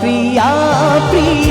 প্রিয়া প্রিয়া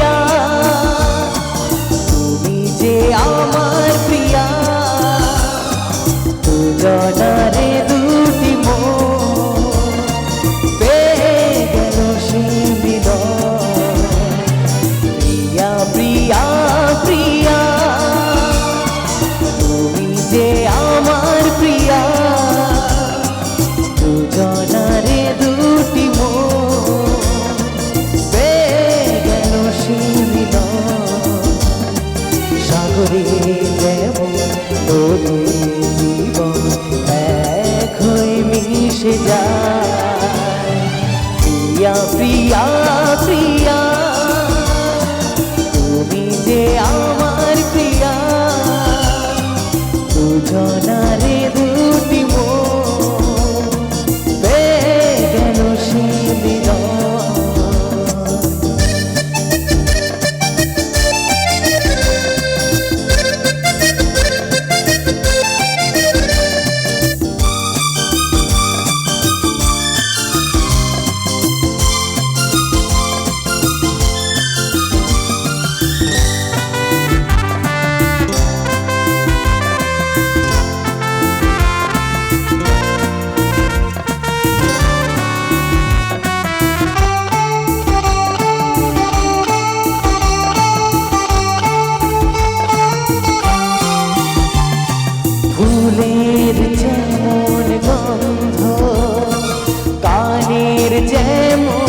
idziemy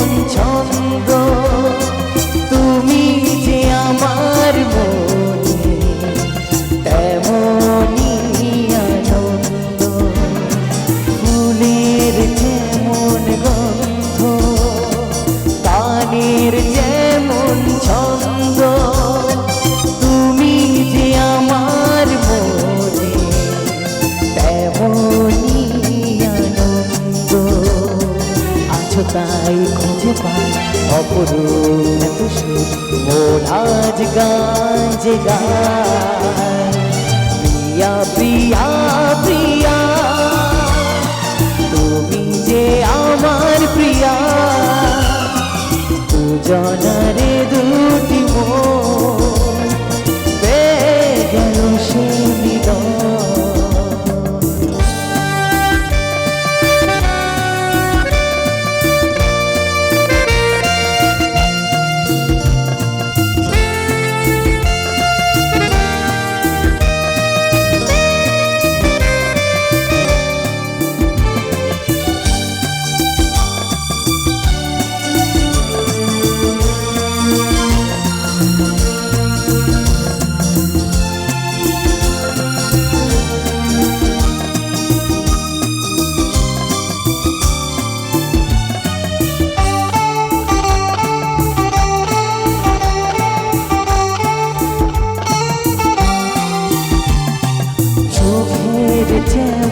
যে গায় প্রিয়া প্রিয়া প্রিয়া তুমি যে আমার প্রিয়া জানারে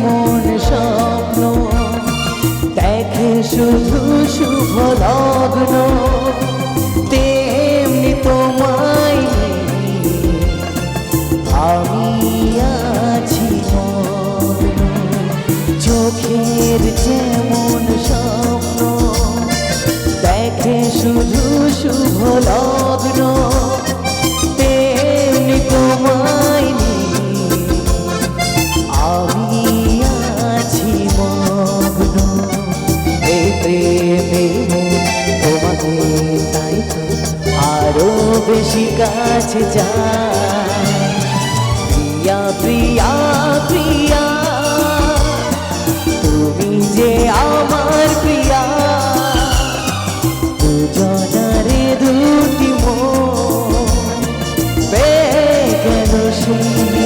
মন স্বপ্ন? দেখে শুধু শুভ লগ্ন। তেমনি তোমায় আমি আছি চোখের যেমন স্বপ্ন, দেখে শুধু শুভ লগ্ন। কাছে যা প্রিয়া প্রিয়া প্রিয়া তুমি যে আমার প্রিয়া দুজনারে দুটি মো গেল সুন্দর